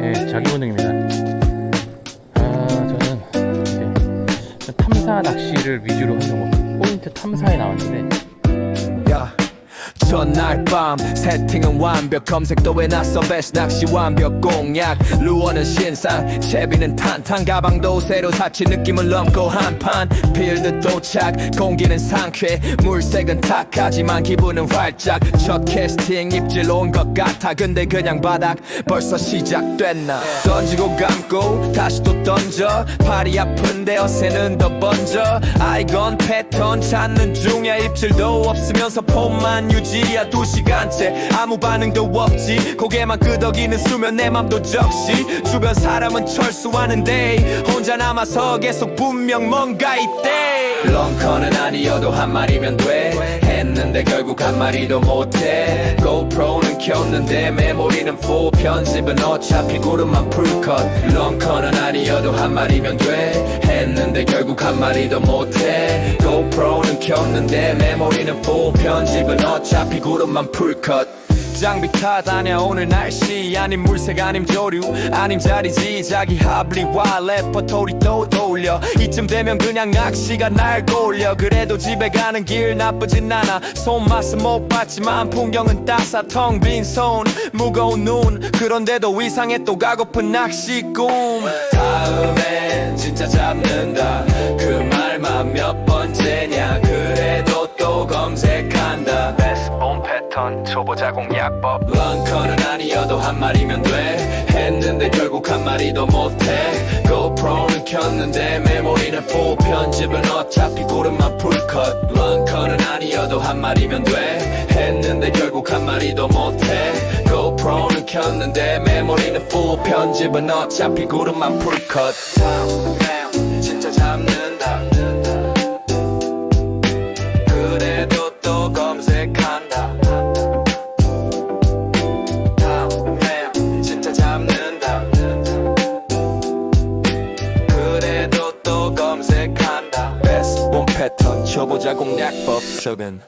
예, 자기 본능입니다. 아, 저는 탐사 낚시를 위주로 하려고 포인트 탐사에 나왔는데 야. 전날 밤. 세팅은 완벽 검색도 해놨어 베스트 낚시 완벽 공약. 루어는 신상 채비는 탄탄. 가방도 새로 사치 느낌을 넘고 한판. 필드 도착 공기는 상쾌. 물색은 탁하지만 기분은 활짝. 첫 캐스팅 입질 온 것 같아. 근데 그냥 바닥 벌써 시작됐나. 던지고 감고 다시 또 던져. 팔이 아픈데 어새는 더 번져. 아이건 패턴 찾는 중이야 입질도 없으면서 폼만 유지 야 두 시간째. 아무 반응도 없지. 고개만 끄덕이는 수면 내 맘도 적시. 주변 사람은 철수하는데 혼자 남아서 계속 분명 뭔가 있대. 런커는 아니어도 한 마리면 돼 결국 한 마리도 못해. 고프로는 켰는데 메모리는 full. 편집은 어차피 구름만 풀컷. 런커는 아니어도 한 마리면 돼. 했는데 결국 한 마리도 못해. 고프로는 켰는데 메모리는 full. 편집은 어차피 구름만 풀컷 장비 타다냐 오늘 날씨 아님 물색 아님 조류 아님 자리지 자기 하블리와 레퍼토리 또 돌려 이쯤 되면 그냥 낚시가 날 골려 그래도 집에 가는 길 나쁘진 않아 손맛은 못 봤지만 풍경은 따사 텅 빈 손 무거운 눈 그런데도 이상해 또 가고픈 낚시 꿈 다음엔 진짜 잡는다 본 패턴 초보자 공략법. 런커는 아니어도 한 마리면 돼. 했는데 결국 한 마리 도 못해. 고프로는 켰는데 메모리는 full 편집은 어차피 구름만 풀컷. 런커는 아니어도 한 마리면 돼. 했는데 결국 한 마리 도 못해. 고프로는 켰는데 메모리는 full 편집은 어차피 구름만 풀컷. 진짜 잡 초보자 공략법 적은